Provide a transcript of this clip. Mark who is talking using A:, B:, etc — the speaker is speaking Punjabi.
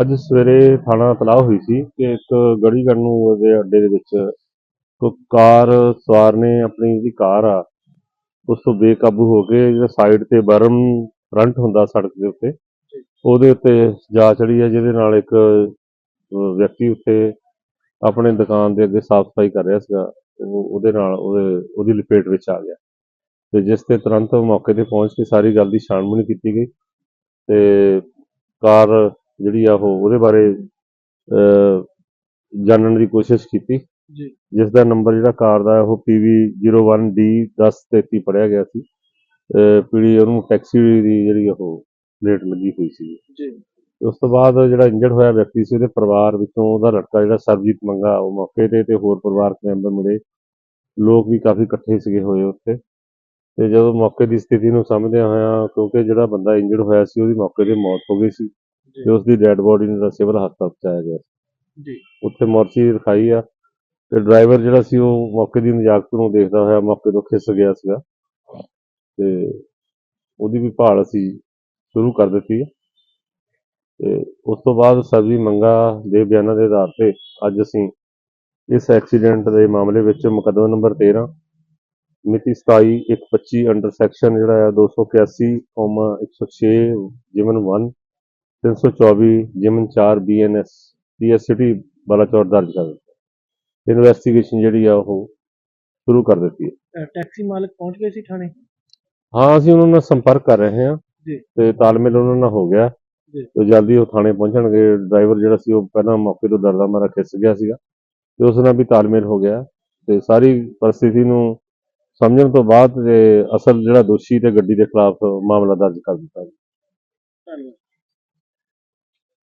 A: ਅੱਜ ਸਵੇਰੇ ਥਾਣਾ ਤਲਾਹ ਹੋਈ ਸੀ ਕਿ ਇੱਕ ਗੜੀਗੜ ਨੂੰ ਦੇ ਅੱਡੇ ਦੇ ਵਿੱਚ ਕੋਈ ਕਾਰ ਸਵਾਰ ਨੇ ਆਪਣੀ ਜਿਹੜੀ ਕਾਰ ਆ, ਉਸ ਤੋਂ ਬੇਕਾਬੂ ਹੋ ਕੇ ਜਿਹੜਾ ਸਾਈਡ ਤੇ ਬਰਮ ਫਰੰਟ ਹੁੰਦਾ ਸੜਕ ਦੇ ਉੱਤੇ, ਉਹਦੇ ਉੱਤੇ ਜਾ ਚੜੀ ਹੈ ਜਿਹਦੇ ਨਾਲ ਇੱਕ ਵਿਅਕਤੀ ਉੱਤੇ ਆਪਣੇ ਦੁਕਾਨ ਦੇ ਅੱਗੇ ਸਾਫ਼ ਸਫ਼ਾਈ ਕਰ ਰਿਹਾ ਸੀਗਾ ਉਹ ਉਹਦੇ ਨਾਲ ਉਹਦੇ, ਉਹਦੀ ਲਪੇਟ ਵਿੱਚ ਆ ਗਿਆ। ਤੇ ਜਿਸ ਤੇ ਤੁਰੰਤ ਮੌਕੇ ਤੇ ਪਹੁੰਚ ਕੇ ਸਾਰੀ ਗੱਲ ਦੀ ਛਾਣਬੀਣ ਕੀਤੀ ਗਈ ਤੇ ਕਾਰ ਜਿਹੜੀ ਆ ਉਹ ਉਹਦੇ ਬਾਰੇ ਜਾਣਨ ਦੀ ਕੋਸ਼ਿਸ਼ ਕੀਤੀ।
B: ਜੀ।
A: ਜਿਸ ਦਾ ਨੰਬਰ ਜਿਹੜਾ ਕਾਰ ਦਾ ਉਹ PV01D 1033 ਪੜਿਆ ਗਿਆ ਸੀ। ਪੀੜੀ ਉਹਨੂੰ ਟੈਕਸੀ ਦੀ ਜਿਹੜੀ ਉਹ ਪਲੇਟ ਲੱਗੀ ਹੋਈ ਸੀ।
B: ਜੀ।
A: ਉਸ ਤੋਂ ਬਾਅਦ ਜਿਹੜਾ ਇੰਜਰਡ ਹੋਇਆ ਵਿਅਕਤੀ ਸੀ ਉਹਦੇ ਪਰਿਵਾਰ ਵਿੱਚੋਂ ਉਹਦਾ ਲੜਕਾ ਜਿਹੜਾ ਸਰਬਜੀਤ ਮੰਗਾ ਉਹ ਮੌਕੇ ਤੇ ਤੇ ਹੋਰ ਪਰਿਵਾਰਕ ਮੈਂਬਰ ਮਿਲੇ ਲੋਕ ਵੀ ਕਾਫੀ ਇਕੱਠੇ ਸੀਗੇ ਹੋਏ ਉੱਥੇ। ਤੇ ਜਦੋਂ ਮੌਕੇ ਦੀ ਸਥਿਤੀ ਨੂੰ ਸਮਝਦਿਆਂ ਹੋਇਆਂ ਕਿਉਂਕਿ ਜਿਹੜਾ ਬੰਦਾ ਇੰਜਰਡ ਹੋਇਆ ਸੀ ਉਹਦੀ ਮੌਕੇ ਤੇ ਮੌਤ ਹੋ ਗਈ ਸੀ। ਤੇ ਉਸ ਦੀ ਡੈੱਡ ਬੋਡੀ ਨੂੰ ਸਿਵਲ ਹਸਪਤਾਲ ਪਹੁੰਚਾਇਆ ਗਿਆ
B: ਜੀ।
A: ਉੱਥੇ ਮੋਰਚੀ ਰਖਾਈ ਆ ਤੇ ਡਰਾਈਵਰ ਜਿਹੜਾ ਸੀ ਉਹ ਮੌਕੇ ਦੀ ਨਜਾਕਤ ਨੂੰ ਦੇਖਦਾ ਹੋਇਆ ਮੌਕੇ ਤੋਂ ਖਿਸ ਗਿਆ ਸੀਗਾ। ਤੇ ਉਹਦੀ ਵੀ ਭਾਲ ਅਸੀਂ ਸ਼ੁਰੂ ਕਰ ਦਿੱਤੀ ਹੈ ਤੇ ਉਸ ਤੋਂ ਬਾਅਦ ਸਬਜ਼ੀ ਮੰਗਾ ਦੇ ਬਿਆਨਾਂ ਦੇ ਆਧਾਰ ਤੇ ਅੱਜ ਅਸੀਂ ਇਸ ਐਕਸੀਡੈਂਟ ਦੇ ਮਾਮਲੇ ਵਿੱਚ ਮੁਕੱਦਮਾ ਨੰਬਰ 13 ਮਿਤੀ 27 125 ਅੰਡਰ ਸੈਕਸ਼ਨ ਜਿਹੜਾ ਆ 281 ਕੌਮਾ 106 ਜਿਮਨ 1 324 ਜਿਮਨ 4 ਬੀਐਨਐਸ ਪੀਐਸਸਿਟੀ ਬਲਾਚੌਰ ਦਰਜ ਕਰ ਦਿੱਤਾ ਇਨਵੈਸਟੀਗੇਸ਼ਨ ਜਿਹੜੀ ਆ ਉਹ ਸ਼ੁਰੂ ਕਰ ਦਿੱਤੀ ਹੈ।
B: ਟੈਕਸੀ ਮਾਲਕ ਪਹੁੰਚ ਗਏ ਸੀ ਥਾਣੇ?
A: ਹਾਂ ਅਸੀਂ ਉਹਨਾਂ ਨਾਲ ਸੰਪਰਕ ਕਰ ਰਹੇ ਹਾਂ
B: ਜੀ।
A: ਤੇ ਤਾਲਮੇਲ ਉਹਨਾਂ ਨਾਲ ਹੋ ਗਿਆ।
B: ਜੀ।
A: ਤੇ ਜਲਦੀ ਉਹ ਥਾਣੇ ਪਹੁੰਚਣਗੇ। ਡਰਾਈਵਰ ਜਿਹੜਾ ਸੀ ਉਹ ਪਹਿਲਾਂ ਮੌਕੇ ਤੋਂ ਡਰਦਾ ਮਾਰਾ ਖਿਸ ਗਿਆ ਸੀਗਾ ਤੇ ਉਸ ਨਾਲ ਵੀ ਤਾਲਮੇਲ ਹੋ ਗਿਆ ਤੇ ਸਾਰੀ ਪਰਿਸਥਿਤੀ ਨੂੰ ਸਮਝਣ ਤੋਂ ਬਾਅਦ ਅਸਲ ਜਿਹੜਾ ਦੋਸ਼ੀ ਤੇ ਗੱਡੀ ਦੇ ਖਿਲਾਫ ਮਾਮਲਾ ਦਰਜ ਕਰ ਦਿੱਤਾ
B: ਧੰਨਵਾਦ।